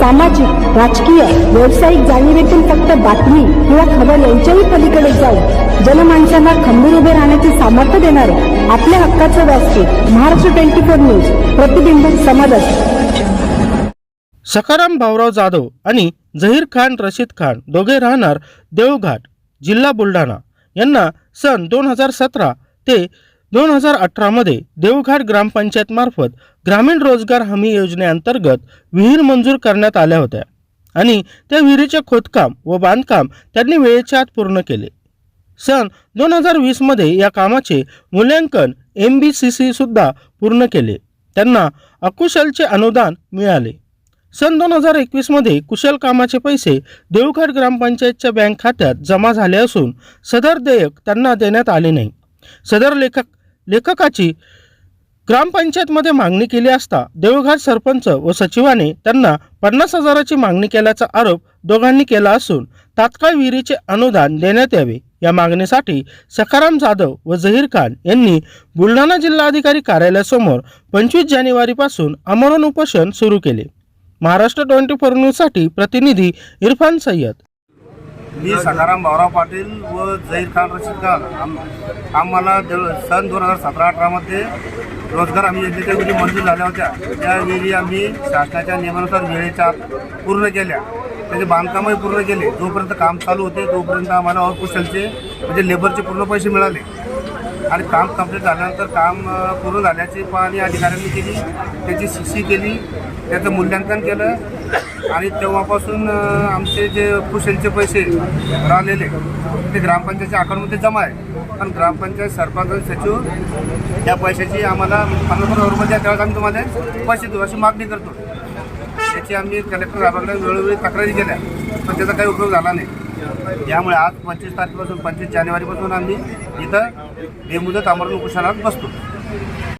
सामाजिक राजकीय व्यावसायिक जाणीवेतून फक्त बातमी किंवा खबर यांच्याही पलीकडे जाऊन जनमानसांना खंबीर उभे राहण्याचे सामर्थ्य देणारे आपल्या हक्काचं व्यासपीठ महाराष्ट्र ट्वेंटी फोर न्यूज प्रतिबिंब समाजात. सखाराम भाऊराव जाधव आणि झहीर खान रशीद खान दोघे राहणार देवघाट जिल्हा बुलढाणा. यांना सन दोन हजार सतरा ते दोन हजार अठरामध्ये देवघाट ग्रामपंचायत मार्फत ग्रामीण रोजगार हमी योजनेअंतर्गत विहीर मंजूर करण्यात आल्या होत्या. आणि त्या विहिरीचे खोदकाम व बांधकाम त्यांनी वेळेच्या आत पूर्ण केले. सन दोन हजार वीसमध्ये या कामाचे मूल्यांकन एम बी सी सी सुद्धा पूर्ण केले. त्यांना अकुशलचे अनुदान मिळाले. सन दोन हजार एकवीसमध्ये कुशल कामाचे पैसे देवघाट ग्रामपंचायतच्या बँक खात्यात जमा झाले असून सदर देयक त्यांना देण्यात आले नाही. सदर लेखक लेखकाची ग्रामपंचायतमध्ये मागणी केली असता देवघाट सरपंच व सचिवाने त्यांना पन्नास हजाराची मागणी केल्याचा आरोप दोघांनी केला असून तात्काळ विहिरीचे अनुदान देण्यात यावे. या मागणीसाठी सखाराम जाधव व झहीर खान यांनी बुलढाणा जिल्हाधिकारी कार्यालयासमोर पंचवीस जानेवारीपासून आमरण उपोषण सुरू केले. महाराष्ट्र ट्वेंटी फोर न्यूजसाठी प्रतिनिधी इरफान सय्यद. मी सखाराम भाऊराव पाटील व जहीर खान रशीद खान. आम आम्हाला देव सन दोन हजार सतरा अठरामध्ये रोजगार हमी योजनेच्या वेळी मंजूर झाल्या होत्या. त्यावेळी आम्ही शासनाच्या नियमानुसार वेळेच्या आत पूर्ण केल्या. त्याचे बांधकामही पूर्ण केले. जोपर्यंत काम चालू होते तोपर्यंत आम्हाला अकुशलचे म्हणजे लेबरचे पूर्ण पैसे मिळाले. आणि काम कंप्लीट झाल्यानंतर काम पूर्ण झाल्याची पाहणी अधिकाऱ्यांनी केली. त्याची शिशी केली. त्याचं मूल्यांकन केलं. आणि तेव्हापासून आमचे जे कुशलचे पैसे राहिलेले ते ग्रामपंचायतच्या अकाउंटमध्ये जमा आहे. पण ग्रामपंचायत सरपंच सचिव त्या पैशाची आम्हाला पन्नास हजार रुपये द्या त्यावेळेस आम्ही तुम्हाला पैसे देऊ अशी मागणी करतो. त्याची आम्ही कलेक्टर साहेबांना वेळोवेळी तक्रारी केल्या. पण त्याचा काही उपयोग झाला नाही. त्यामुळे आज पंचवीस तारखेपासून पंचवीस जानेवारीपासून आम्ही इथं बेमुदत आमरण उपोषणात बसतो.